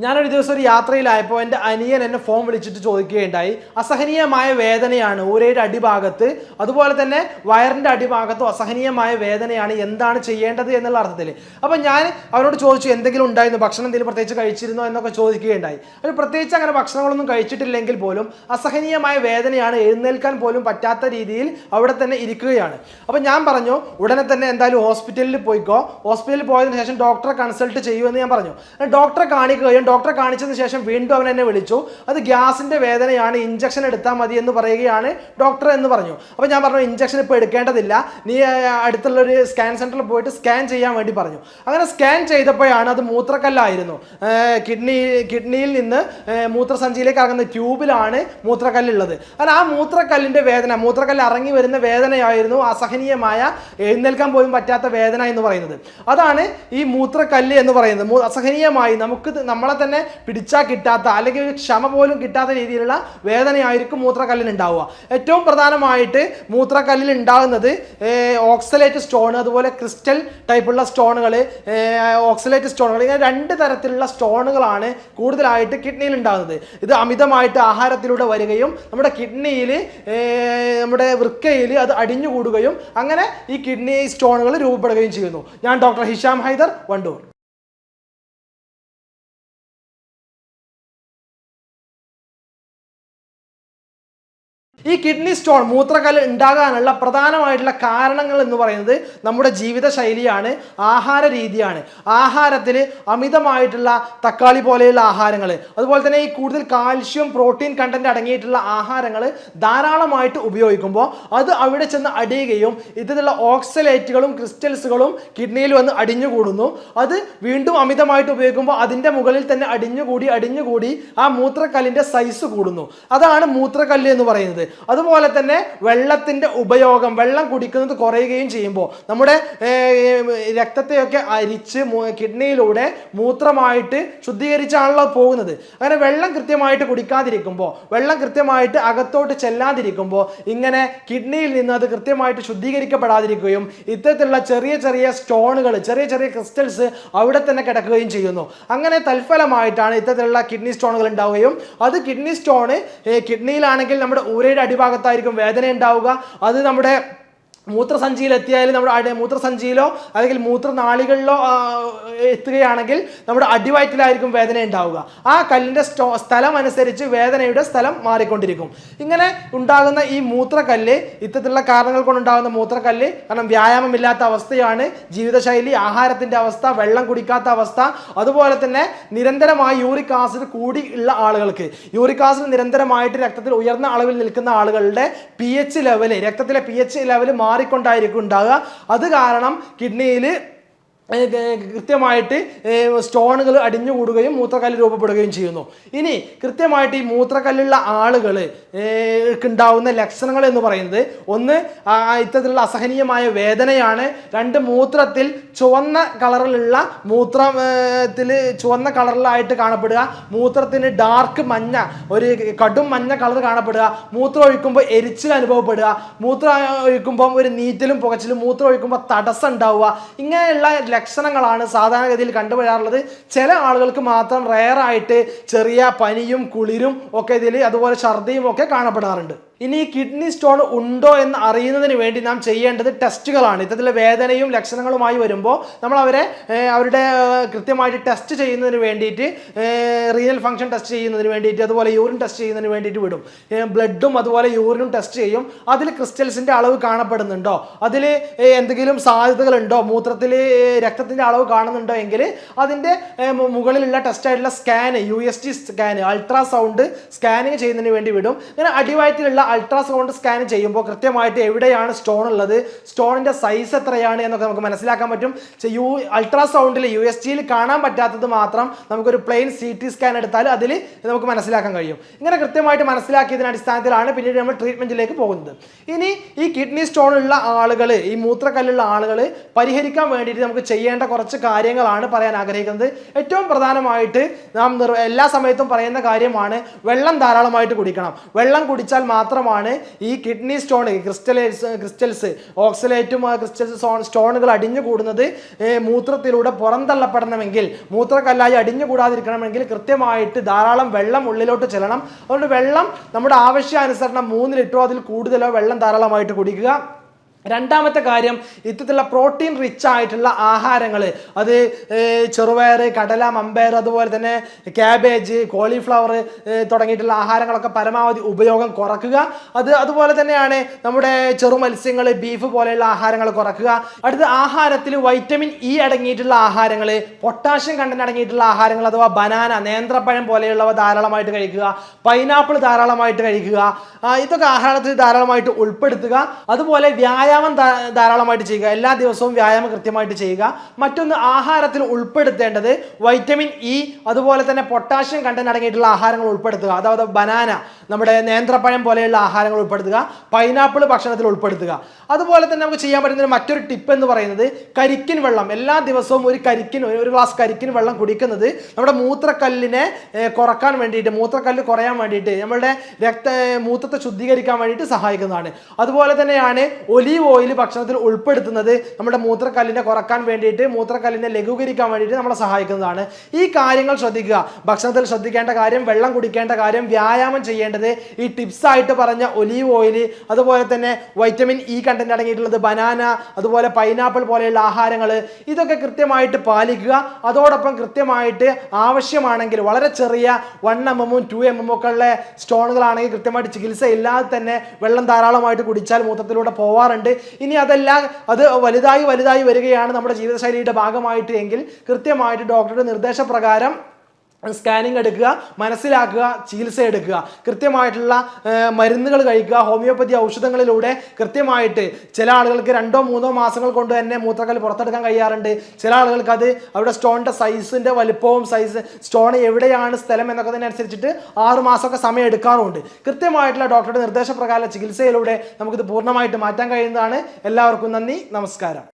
ഞാനൊരു ദിവസം ഒരു യാത്രയിലായപ്പോൾ എന്റെ അനിയൻ എന്നെ ഫോൺ വിളിച്ചിട്ട് ചോദിക്കുകയുണ്ടായി. അസഹനീയമായ വേദനയാണ് ഊരയുടെ അടിഭാഗത്ത്. അതുപോലെ തന്നെ വയറിന്റെ അടിഭാഗത്തും അസഹനീയമായ വേദനയാണ് എന്താണ് ചെയ്യേണ്ടത് എന്നുള്ള അർത്ഥത്തിൽ. അപ്പോൾ ഞാൻ അവരോട് ചോദിച്ചു എന്തെങ്കിലും ഉണ്ടായിരുന്നു? ഭക്ഷണം എന്തെങ്കിലും പ്രത്യേകിച്ച് കഴിച്ചിരുന്നോ? എന്നൊക്കെ ചോദിക്കുകയുണ്ടായി. അവർ പ്രത്യേകിച്ച് അങ്ങനെ ഭക്ഷണങ്ങളൊന്നും കഴിച്ചിട്ടില്ലെങ്കിൽ പോലും അസഹനീയമായ വേദനയാണ് എഴുന്നേൽക്കാൻ പോലും പറ്റാത്ത രീതിയിൽ അവിടെ തന്നെ ഇരിക്കുകയാണ്. അപ്പോൾ ഞാൻ പറഞ്ഞു ഉടനെ തന്നെ എന്തായാലും ഹോസ്പിറ്റലിൽ പോയിക്കോ. ഹോസ്പിറ്റലിൽ പോയതിനു ശേഷം ഡോക്ടറെ കൺസൾട്ട് ചെയ്യുമെന്ന് ഞാൻ പറഞ്ഞു. ഡോക്ടറെ കാണിക്കുകയും ഡോക്ടറെ കാണിച്ചതിന് ശേഷം വീണ്ടും അവൻ എന്നെ വിളിച്ചു. അത് ഗ്യാസിന്റെ വേദനയാണ് ഇഞ്ചക്ഷൻ എടുത്താൽ മതി എന്ന് പറയുകയാണ് ഡോക്ടർ എന്ന് പറഞ്ഞു. അപ്പോൾ ഞാൻ പറഞ്ഞു ഇഞ്ചക്ഷൻ ഇപ്പോൾ എടുക്കേണ്ടതില്ല. നീ അടുത്തുള്ളൊരു സ്കാൻ സെന്ററിൽ പോയിട്ട് സ്കാൻ ചെയ്യാൻ വേണ്ടി പറഞ്ഞു. അങ്ങനെ സ്കാൻ ചെയ്തപ്പോഴാണ് അത് മൂത്രക്കല്ലായിരുന്നു. കിഡ്നി കിഡ്നിയിൽ നിന്ന് മൂത്രസഞ്ചിയിലേക്ക് ഇറങ്ങുന്ന ട്യൂബിലാണ് മൂത്രക്കല്ലുള്ളത്. അങ്ങനെ ആ മൂത്രക്കല്ലിന്റെ വേദന മൂത്രക്കല്ല് ഇറങ്ങി വരുന്ന വേദനയായിരുന്നു അസഹനീയമായ എഴുന്നേൽക്കാൻ പോലും പറ്റാത്ത വേദന എന്ന് പറയുന്നത്. അതാണ് ഈ മൂത്രക്കല്ല് എന്ന് പറയുന്നത്. അസഹനീയമായി നമുക്ക് നമ്മളെ തന്നെ പിടിച്ചാൽ കിട്ടാത്ത അല്ലെങ്കിൽ ഒരു ക്ഷമ പോലും കിട്ടാത്ത രീതിയിലുള്ള വേദനയായിരിക്കും മൂത്രക്കല്ലിന് ഉണ്ടാവുക ഏറ്റവും പ്രധാനമായിട്ട് മൂത്രക്കല്ലിൽ ഉണ്ടാകുന്നത് ഓക്സലേറ്റ് സ്റ്റോൺ അതുപോലെ ക്രിസ്റ്റൽ ടൈപ്പുള്ള സ്റ്റോണുകൾ ഓക്സലേറ്റ് സ്റ്റോണുകൾ ഇങ്ങനെ രണ്ട് തരത്തിലുള്ള സ്റ്റോണുകളാണ് കൂടുതലായിട്ട് കിഡ്നിയിൽ ഉണ്ടാകുന്നത്. ഇത് അമിതമായിട്ട് ആഹാരത്തിലൂടെ വരികയും നമ്മുടെ കിഡ്നിയിൽ നമ്മുടെ വൃക്കയിൽ അത് അടിഞ്ഞുകൂടുകയും അങ്ങനെ ഈ കിഡ്നി സ്റ്റോണുകൾ രൂപപ്പെടുകയും ചെയ്യുന്നു. ഞാൻ ഡോക്ടർ ഹിഷാം ഹൈദർ വണ്ടൂർ. ഈ കിഡ്നി സ്റ്റോൺ മൂത്രക്കല്ല് ഉണ്ടാകാനുള്ള പ്രധാനമായിട്ടുള്ള കാരണങ്ങൾ എന്ന് പറയുന്നത് നമ്മുടെ ജീവിത ശൈലിയാണ് ആഹാര രീതിയാണ്. ആഹാരത്തിൽ അമിതമായിട്ടുള്ള തക്കാളി പോലെയുള്ള ആഹാരങ്ങൾ അതുപോലെ തന്നെ ഈ കൂടുതൽ കാൽഷ്യം പ്രോട്ടീൻ കണ്ടന്റ് അടങ്ങിയിട്ടുള്ള ആഹാരങ്ങൾ ധാരാളമായിട്ട് ഉപയോഗിക്കുമ്പോൾ അത് അവിടെ ചെന്ന് അടിയുകയും ഇതിലുള്ള ഓക്സലേറ്റുകളും ക്രിസ്റ്റൽസുകളും കിഡ്നിയിൽ വന്ന് അടിഞ്ഞുകൂടുന്നു. അത് വീണ്ടും അമിതമായിട്ട് ഉപയോഗിക്കുമ്പോൾ അതിന്റെ മുകളിൽ തന്നെ അടിഞ്ഞുകൂടി അടിഞ്ഞുകൂടി ആ മൂത്രക്കല്ലിന്റെ സൈസ് കൂടുന്നു. അതാണ് മൂത്രക്കല്ല് എന്ന് പറയുന്നത്. അതുപോലെ തന്നെ വെള്ളത്തിന്റെ ഉപയോഗം വെള്ളം കുടിക്കുന്നത് കുറയുകയും ചെയ്യുമ്പോൾ നമ്മുടെ രക്തത്തെയൊക്കെ അരിച്ച് കിഡ്നിയിലൂടെ മൂത്രമായിട്ട് ശുദ്ധീകരിച്ചാണല്ലോ പോകുന്നത്. അങ്ങനെ വെള്ളം കൃത്യമായിട്ട് കുടിക്കാതിരിക്കുമ്പോൾ വെള്ളം കൃത്യമായിട്ട് അകത്തോട്ട് ചെല്ലാതിരിക്കുമ്പോൾ ഇങ്ങനെ കിഡ്നിയിൽ നിന്ന് അത് കൃത്യമായിട്ട് ശുദ്ധീകരിക്കപ്പെടാതിരിക്കുകയും ഇത്തരത്തിലുള്ള ചെറിയ ചെറിയ സ്റ്റോണുകൾ ചെറിയ ചെറിയ ക്രിസ്റ്റൽസ് അവിടെ തന്നെ കിടക്കുകയും ചെയ്യുന്നു. അങ്ങനെ തൽഫലമായിട്ടാണ് ഇത്തരത്തിലുള്ള കിഡ്നി സ്റ്റോണുകൾ ഉണ്ടാവുകയും അത് കിഡ്നി സ്റ്റോണ് കിഡ്നിയിലാണെങ്കിൽ നമ്മുടെ ഊരയുടെ അടിഭാഗത്തായിരിക്കും വേദന ഉണ്ടാവുക അത് നമ്മുടെ മൂത്രസഞ്ചിയിൽ എത്തിയാൽ നമ്മുടെ അടി മൂത്രസഞ്ചിയിലോ അല്ലെങ്കിൽ മൂത്രനാളികളിലോ എത്തുകയാണെങ്കിൽ നമ്മുടെ അടിവയറ്റിലായിരിക്കും വേദന ഉണ്ടാവുക. ആ കല്ലിന്റെ സ്റ്റോ സ്ഥലം അനുസരിച്ച് വേദനയുടെ സ്ഥലം മാറിക്കൊണ്ടിരിക്കും. ഇങ്ങനെ ഉണ്ടാകുന്ന ഈ മൂത്രക്കല്ല് ഇത്തരത്തിലുള്ള കാരണങ്ങൾ കൊണ്ടുണ്ടാകുന്ന മൂത്രക്കല്ല് കാരണം വ്യായാമമില്ലാത്ത അവസ്ഥയാണ്. ജീവിതശൈലി ആഹാരത്തിന്റെ അവസ്ഥ വെള്ളം കുടിക്കാത്ത അവസ്ഥ അതുപോലെ തന്നെ നിരന്തരമായി യൂറിക് ആസിഡ് കൂടി ഉള്ള ആളുകൾക്ക്. യൂറിക് ആസിഡ് നിരന്തരമായിട്ട് രക്തത്തിൽ ഉയർന്ന അളവിൽ നിൽക്കുന്ന ആളുകളുടെ പി എച്ച് ലെവൽ രക്തത്തിലെ പി എച്ച് ലെവൽ മാറിക്കൊണ്ടായിരിക്കും ഉണ്ടാകുക അത് കാരണം കിഡ്നിയിൽ കൃത്യമായിട്ട് സ്റ്റോണുകൾ അടിഞ്ഞുകൂടുകയും മൂത്രക്കല്ല് രൂപപ്പെടുകയും ചെയ്യുന്നു. ഇനി കൃത്യമായിട്ട് ഈ മൂത്രക്കല്ലുള്ള ആളുകൾ ഉണ്ടാവുന്ന ലക്ഷണങ്ങൾ എന്ന് പറയുന്നത് ഒന്ന് ഇത്തരത്തിലുള്ള അസഹനീയമായ വേദനയാണ്. രണ്ട് മൂത്രത്തിൽ ചുവന്ന കളറിലുള്ള മൂത്രത്തിൽ ചുവന്ന കളറിലായിട്ട് കാണപ്പെടുക. മൂത്രത്തിന് ഡാർക്ക് മഞ്ഞ ഒരു കടും മഞ്ഞ കളർ കാണപ്പെടുക. മൂത്രം ഒഴിക്കുമ്പോൾ എരിച്ചിൽ അനുഭവപ്പെടുക. മൂത്രം ഒഴിക്കുമ്പോൾ ഒരു നീറ്റലും പുകച്ചിലും മൂത്രം ഒഴിക്കുമ്പോൾ തടസ്സം ഉണ്ടാവുക. ഇങ്ങനെയുള്ള ലക്ഷണങ്ങളാണ് സാധാരണഗതിയിൽ കണ്ടുവരാറുള്ളത്. ചില ആളുകൾക്ക് മാത്രം റെയറായിട്ട് ചെറിയ പനിയും കുളിരും ഒക്കെ ഇതിൽ അതുപോലെ ഛർദിയും ഒക്കെ കാണപ്പെടാറുണ്ട്. ഇനി കിഡ്നി സ്റ്റോൺ ഉണ്ടോ എന്ന് അറിയുന്നതിന് വേണ്ടി നാം ചെയ്യേണ്ടത് ടെസ്റ്റുകളാണ് ഇത്തരത്തിലെ വേദനയും ലക്ഷണങ്ങളുമായി വരുമ്പോൾ നമ്മൾ അവരെ അവരുടെ കൃത്യമായിട്ട് ടെസ്റ്റ് ചെയ്യുന്നതിന് വേണ്ടിയിട്ട് റീനൽ ഫംഗ്ഷൻ ടെസ്റ്റ് ചെയ്യുന്നതിന് വേണ്ടിയിട്ട് അതുപോലെ യൂറിൻ ടെസ്റ്റ് ചെയ്യുന്നതിന് വേണ്ടിയിട്ട് വിടും. ബ്ലഡും അതുപോലെ യൂറിനും ടെസ്റ്റ് ചെയ്യും. അതിൽ ക്രിസ്റ്റൽസിന്റെ അളവ് കാണപ്പെടുന്നുണ്ടോ? അതിൽ എന്തെങ്കിലും സാധ്യതകളുണ്ടോ? മൂത്രത്തിൽ രക്തത്തിന്റെ അളവ് കാണുന്നുണ്ടോ എങ്കിൽ അതിന്റെ മുകളിലുള്ള ടെസ്റ്റായിട്ടുള്ള scan U S T scan ultrasound scanning ചെയ്യുന്നതിന് വേണ്ടി വിടും. അങ്ങനെ അടിവയറ്റിലുള്ള അൾട്രാസൗണ്ട് സ്കാൻ ചെയ്യുമ്പോൾ കൃത്യമായിട്ട് എവിടെയാണ് സ്റ്റോൺ ഉള്ളത്? സ്റ്റോണിന്റെ സൈസ് എത്രയാണ് എന്നൊക്കെ നമുക്ക് മനസ്സിലാക്കാൻ പറ്റും. യു അൾട്രാസൗണ്ടിൽ യു എസ് ജിയിൽ കാണാൻ പറ്റാത്തത് മാത്രം നമുക്കൊരു പ്ലെയിൻ സി ടി സ്കാൻ എടുത്താൽ അതിൽ നമുക്ക് മനസ്സിലാക്കാൻ കഴിയും. ഇങ്ങനെ കൃത്യമായിട്ട് മനസ്സിലാക്കിയതിന് അടിസ്ഥാനത്തിലാണ് പിന്നീട് നമ്മൾ ട്രീറ്റ്മെന്റിലേക്ക് പോകുന്നത്. ഇനി ഈ കിഡ്നി സ്റ്റോൺ ഉള്ള ആളുകൾ ഈ മൂത്രക്കല്ലുള്ള ആളുകൾ പരിഹരിക്കാൻ വേണ്ടിയിട്ട് നമുക്ക് ചെയ്യേണ്ട കുറച്ച് കാര്യങ്ങളാണ് പറയാൻ ആഗ്രഹിക്കുന്നത്. ഏറ്റവും പ്രധാനമായിട്ട് നാം എല്ലാ സമയത്തും പറയുന്ന കാര്യമാണ് വെള്ളം ധാരാളമായിട്ട് കുടിക്കണം. വെള്ളം കുടിച്ചാൽ മാത്രം മാത്രമാണ് ഈ കിഡ്നി സ്റ്റോൺ ക്രിസ്റ്റലൈസ് ക്രിസ്റ്റൽസ് ഓക്സലേറ്റും ക്രിസ്റ്റൽസ് സോൺ സ്റ്റോണുകൾ അടിഞ്ഞു കൂടുന്നത് മൂത്രത്തിലൂടെ പുറന്തള്ളപ്പെടണമെങ്കിൽ മൂത്രക്കല്ലായി അടിഞ്ഞു കൂടാതിരിക്കണമെങ്കിൽ കൃത്യമായിട്ട് ധാരാളം വെള്ളം ഉള്ളിലോട്ട് ചെല്ലണം. അതുകൊണ്ട് വെള്ളം നമ്മുടെ ആവശ്യാനുസരണം മൂന്ന് ലിറ്ററോ അതിൽ കൂടുതലോ വെള്ളം ധാരാളമായിട്ട് കുടിക്കുക. രണ്ടാമത്തെ കാര്യം ഇത്തരത്തിലുള്ള പ്രോട്ടീൻ റിച്ച് ആയിട്ടുള്ള ആഹാരങ്ങൾ അത് ചെറുപയർ കടല മമ്പയർ അതുപോലെ തന്നെ ക്യാബേജ് കോളിഫ്ലവർ തുടങ്ങിയിട്ടുള്ള ആഹാരങ്ങളൊക്കെ പരമാവധി ഉപയോഗം കുറക്കുക. അത് അതുപോലെ തന്നെയാണ് നമ്മുടെ ചെറു മത്സ്യങ്ങൾ ബീഫ് പോലെയുള്ള ആഹാരങ്ങൾ കുറക്കുക. അടുത്ത ആഹാരത്തിൽ വൈറ്റമിൻ ഇ അടങ്ങിയിട്ടുള്ള ആഹാരങ്ങൾ പൊട്ടാഷ്യം കണ്ടന്റ് അടങ്ങിയിട്ടുള്ള ആഹാരങ്ങൾ അഥവാ ബനാന നേന്ത്രപ്പഴം പോലെയുള്ളവ ധാരാളമായിട്ട് കഴിക്കുക. പൈനാപ്പിൾ ധാരാളമായിട്ട് കഴിക്കുക. ഇതൊക്കെ ആഹാരത്തിൽ ധാരാളമായിട്ട് ഉൾപ്പെടുത്തുക. അതുപോലെ വ്യായാമം ധാ- ധാരാളമായിട്ട് ചെയ്യുക എല്ലാ ദിവസവും വ്യായാമം കൃത്യമായിട്ട് ചെയ്യുക. മറ്റൊന്ന് ആഹാരത്തിൽ ഉൾപ്പെടുത്തേണ്ടത് വൈറ്റമിൻ ഇ അതുപോലെ തന്നെ പൊട്ടാഷ്യം കണ്ടന്റ് അടങ്ങിയിട്ടുള്ള ആഹാരങ്ങൾ ഉൾപ്പെടുത്തുക. അതായത് ബനാന നമ്മുടെ നേന്ത്രപ്പഴം പോലെയുള്ള ആഹാരങ്ങൾ ഉൾപ്പെടുത്തുക പൈനാപ്പിൾ ഭക്ഷണത്തിൽ ഉൾപ്പെടുത്തുക. അതുപോലെ തന്നെ നമുക്ക് ചെയ്യാൻ പറ്റുന്ന മറ്റൊരു ടിപ്പ് എന്ന് പറയുന്നത് കരിക്കിൻ വെള്ളം. എല്ലാ ദിവസവും ഒരു കരിക്കിൻ ഒരു ഗ്ലാസ് കരിക്കിൻ വെള്ളം കുടിക്കുന്നത് നമ്മുടെ മൂത്രക്കല്ലിനെ കുറയ്ക്കാൻ വേണ്ടിയിട്ട് മൂത്രക്കല്ല് കുറയാൻ വേണ്ടിയിട്ട് നമ്മുടെ രക്ത മൂത്രത്തെ ശുദ്ധീകരിക്കാൻ വേണ്ടിയിട്ട് സഹായിക്കുന്നതാണ്. അതുപോലെ തന്നെയാണ് ഒലീവ് ഓയിൽ ഭക്ഷണത്തിൽ ഉൾപ്പെടുത്തുന്നത് നമ്മുടെ മൂത്രക്കല്ലിനെ കുറയ്ക്കാൻ വേണ്ടിയിട്ട് മൂത്രക്കല്ലിനെ ലഘൂകരിക്കാൻ വേണ്ടിയിട്ട് നമ്മളെ സഹായിക്കുന്നതാണ്. ഈ കാര്യങ്ങൾ ശ്രദ്ധിക്കുക. ഭക്ഷണത്തിൽ ശ്രദ്ധിക്കേണ്ട കാര്യം വെള്ളം കുടിക്കേണ്ട കാര്യം വ്യായാമം ചെയ്യേണ്ടത് ഈ ടിപ്സ് ആയിട്ട് പറഞ്ഞ ഒലീവ് ഓയിൽ അതുപോലെ തന്നെ വൈറ്റമിൻ ഇ കണ്ടന്റ് അടങ്ങിയിട്ടുള്ളത് ബനാന അതുപോലെ പൈനാപ്പിൾ പോലെയുള്ള ആഹാരങ്ങൾ ഇതൊക്കെ കൃത്യമായിട്ട് പാലിക്കുക. അതോടൊപ്പം കൃത്യമായിട്ട് ആവശ്യമാണെങ്കിൽ വളരെ ചെറിയ വൺ എം എമ്മും ടു എം എമ്മും ഒക്കെ ഉള്ള സ്റ്റോണുകളാണെങ്കിൽ കൃത്യമായിട്ട് ചികിത്സ ഇല്ലാതെ തന്നെ വെള്ളം ധാരാളമായിട്ട് കുടിച്ചാൽ മൂത്രത്തിലൂടെ പോവാറുണ്ട്. ഇനി അതെല്ലാം അത് വലുതായി വലുതായി വരികയാണ് നമ്മുടെ ജീവിതശൈലിയുടെ ഭാഗമായിട്ട് എങ്കിൽ കൃത്യമായിട്ട് ഡോക്ടറുടെ നിർദ്ദേശപ്രകാരം സ്കാനിങ് എടുക്കുക മനസ്സിലാക്കുക ചികിത്സ എടുക്കുക. കൃത്യമായിട്ടുള്ള മരുന്നുകൾ കഴിക്കുക ഹോമിയോപ്പതി ഔഷധങ്ങളിലൂടെ കൃത്യമായിട്ട് ചില ആളുകൾക്ക് രണ്ടോ മൂന്നോ മാസങ്ങൾ കൊണ്ട് തന്നെ മൂത്രക്കല്ല് പുറത്തെടുക്കാൻ കഴിയാറുണ്ട്. ചില ആളുകൾക്ക് അത് അവരുടെ സ്റ്റോണിന്റെ സൈസിന്റെ വലിപ്പവും സൈസ് സ്റ്റോൺ എവിടെയാണ് സ്ഥലം എന്നൊക്കെ തന്നെ അനുസരിച്ചിട്ട് ആറ് മാസമൊക്കെ സമയം എടുക്കാറുണ്ട് കൃത്യമായിട്ടുള്ള ഡോക്ടറുടെ നിർദ്ദേശപ്രകാരമുള്ള ചികിത്സയിലൂടെ നമുക്കിത് പൂർണമായിട്ട് മാറ്റാൻ കഴിയുന്നതാണ്. എല്ലാവർക്കും നന്ദി നമസ്കാരം.